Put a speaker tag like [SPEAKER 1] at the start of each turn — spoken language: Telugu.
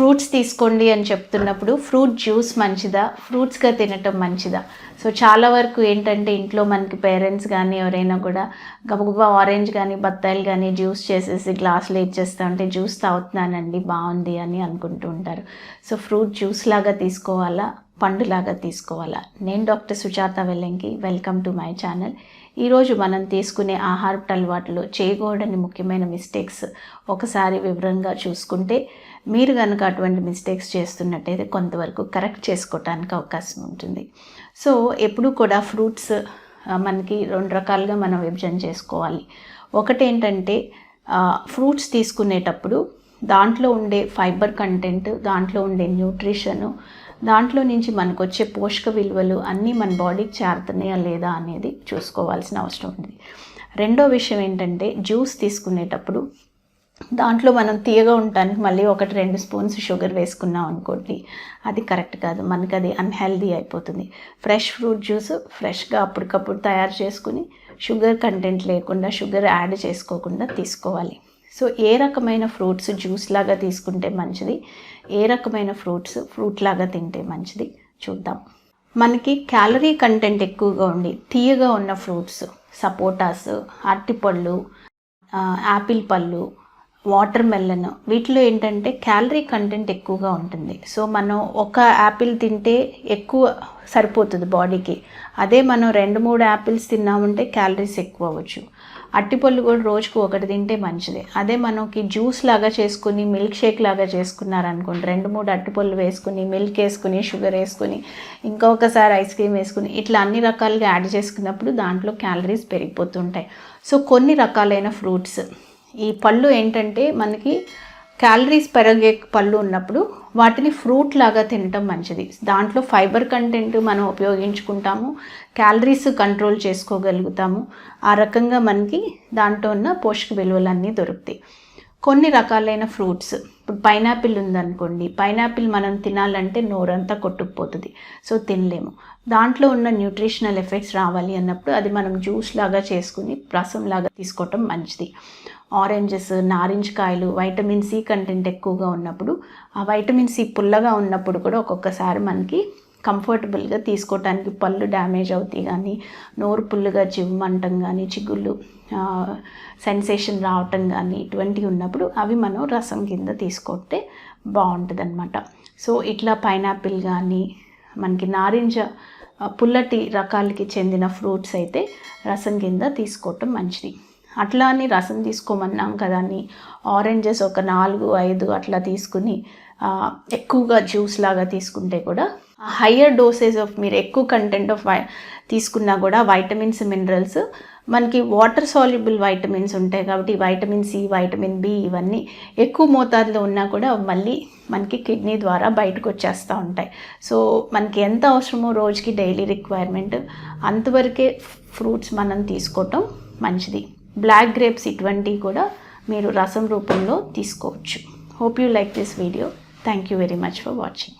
[SPEAKER 1] ఫ్రూట్స్ తీసుకోండి అని చెప్తున్నప్పుడు ఫ్రూట్ జ్యూస్ మంచిదా? ఫ్రూట్స్గా తినటం మంచిదా? సో చాలా వరకు ఏంటంటే ఇంట్లో మనకి పేరెంట్స్ కానీ ఎవరైనా కూడా గబగబా ఆరెంజ్ కానీ బత్తాయిలు కానీ జ్యూస్ చేసేసి గ్లాసులో ఇచ్చేస్తా ఉంటే జ్యూస్ తాగుతున్నానండి బాగుంది అని అనుకుంటూ ఉంటారు. సో ఫ్రూట్ జ్యూస్ లాగా తీసుకోవాలా? పండులాగా తీసుకోవాలా. నేను doctor Sujatha Vellanki welcome to my channel. ఈరోజు మనం తీసుకునే ఆహారపు అలవాట్లు చేయకూడని ముఖ్యమైన మిస్టేక్స్ ఒకసారి వివరంగా చూసుకుంటే మీరు కనుక అటువంటి మిస్టేక్స్ చేస్తున్నట్టయితే కొంతవరకు కరెక్ట్ చేసుకోవటానికి అవకాశం ఉంటుంది. సో ఎప్పుడు కూడా ఫ్రూట్స్ మనకి రెండు రకాలుగా మనం విభజన చేసుకోవాలి. ఒకటి ఏంటంటే ఫ్రూట్స్ తీసుకునేటప్పుడు దాంట్లో ఉండే ఫైబర్ కంటెంట్ దాంట్లో ఉండే న్యూట్రిషను దాంట్లో నుంచి మనకు వచ్చే పోషక విలువలు అన్నీ మన బాడీకి చేరుతున్నాయా లేదా అనేది చూసుకోవాల్సిన అవసరం ఉంది. రెండో విషయం ఏంటంటే జ్యూస్ తీసుకునేటప్పుడు దాంట్లో మనం తీయగా ఉండటానికి మళ్ళీ ఒకటి రెండు స్పూన్స్ షుగర్ వేసుకున్నాం అనుకోండి అది కరెక్ట్ కాదు. మనకి అది అన్హెల్దీ అయిపోతుంది. ఫ్రెష్ ఫ్రూట్ జ్యూస్ ఫ్రెష్గా అప్పటికప్పుడు తయారు చేసుకుని షుగర్ కంటెంట్ లేకుండా షుగర్ యాడ్ చేసుకోకుండా తీసుకోవాలి. సో ఏ రకమైన ఫ్రూట్స్ జ్యూస్ లాగా తీసుకుంటే మంచిది? ఏ రకమైన ఫ్రూట్స్ ఫ్రూట్ లాగా తింటే మంచిది? చూద్దాం. మనకి క్యాలరీ కంటెంట్ ఎక్కువగా ఉండి తీయగా ఉన్న ఫ్రూట్స్ సపోటాస్ అరటిపళ్ళు యాపిల్ పళ్ళు వాటర్ మెలన్. వీటిలో ఏంటంటే క్యాలరీ కంటెంట్ ఎక్కువగా ఉంటుంది. సో మనం ఒక యాపిల్ తింటే ఎక్కువ సరిపోతుంది బాడీకి. అదే మనం రెండు మూడు యాపిల్స్ తిన్నామంటే క్యాలరీస్ ఎక్కువ అవ్వచ్చు. అట్టిపళ్ళు కూడా రోజుకు ఒకటి తింటే మంచిది. అదే మనకి జ్యూస్ లాగా చేసుకుని మిల్క్ షేక్ లాగా చేసుకున్నారనుకోండి రెండు మూడు అట్టిపళ్ళు వేసుకుని మిల్క్ వేసుకుని షుగర్ వేసుకుని ఇంకొకసారి ఐస్ క్రీమ్ వేసుకుని ఇట్లా అన్ని రకాలుగా యాడ్ చేసుకున్నప్పుడు దాంట్లో క్యాలరీస్ పెరిగిపోతుంటాయి. సో కొన్ని రకాలైన ఫ్రూట్స్. ఈ పళ్ళు ఏంటంటే మనకి క్యాలరీస్ పెరిగే పళ్ళు ఉన్నప్పుడు వాటిని ఫ్రూట్ లాగా తినటం మంచిది. దాంట్లో ఫైబర్ కంటెంట్ మనం ఉపయోగించుకుంటాము. క్యాలరీస్ కంట్రోల్ చేసుకోగలుగుతాము. ఆ రకంగా మనకి దాంట్లో ఉన్న పోషక విలువలన్నీ దొరుకుతాయి. కొన్ని రకాలైన ఫ్రూట్స్. ఇప్పుడు పైనాపిల్ ఉందనుకోండి పైనాపిల్ మనం తినాలంటే నోరంతా కొట్టుకుపోతుంది. సో తినలేము. దాంట్లో ఉన్న న్యూట్రిషనల్ ఎఫెక్ట్స్ రావాలి అన్నప్పుడు అది మనం జ్యూస్ లాగా చేసుకుని రసం లాగా తీసుకోవటం మంచిది. ఆరెంజెస్ నారింజ కాయలు వైటమిన్ సి కంటెంట్ ఎక్కువగా ఉన్నప్పుడు ఆ వైటమిన్ సి పుల్లగా ఉన్నప్పుడు కూడా ఒక్కొక్కసారి మనకి కంఫర్టబుల్గా తీసుకోవటానికి పళ్ళు డ్యామేజ్ అవుతాయి కానీ నోరు పుల్లుగా చివ్వమంటం కానీ చిగుళ్ళు సెన్సేషన్ రావటం కానీ ఇటువంటివి ఉన్నప్పుడు అవి మనం రసం కింద తీసుకుంటే బాగుంటుంది అనమాట సో ఇట్లా పైనాపిల్ కానీ మనకి నారింజ పుల్లటి రకాలకి చెందిన ఫ్రూట్స్ అయితే రసం కింద తీసుకోవటం మంచిది. అట్లా అని రసం తీసుకోమన్నాం కదా అని ఆరెంజెస్ ఒక నాలుగు ఐదు అట్లా తీసుకుని ఎక్కువగా జ్యూస్ లాగా తీసుకుంటే కూడా హయ్యర్ డోసేజ్ ఆఫ్ మీరు ఎక్కువ కంటెంట్ ఆఫ్ తీసుకున్నా కూడా వైటమిన్స్ మినరల్స్ మనకి వాటర్ సాల్యుబుల్ వైటమిన్స్ ఉంటాయి కాబట్టి వైటమిన్ సి వైటమిన్ బి ఇవన్నీ ఎక్కువ మోతాదులో ఉన్నా కూడా మళ్ళీ మనకి కిడ్నీ ద్వారా బయటకు వచ్చేస్తూ ఉంటాయి. సో మనకి ఎంత అవసరమో రోజుకి డైలీ రిక్వైర్మెంట్ అంతవరకే ఫ్రూట్స్ మనం తీసుకోవటం మంచిది. బ్లాక్ గ్రేప్స్ ఇటువంటివి కూడా మీరు రసం రూపంలో తీసుకోవచ్చు. Hope you like this video thank you very much for watching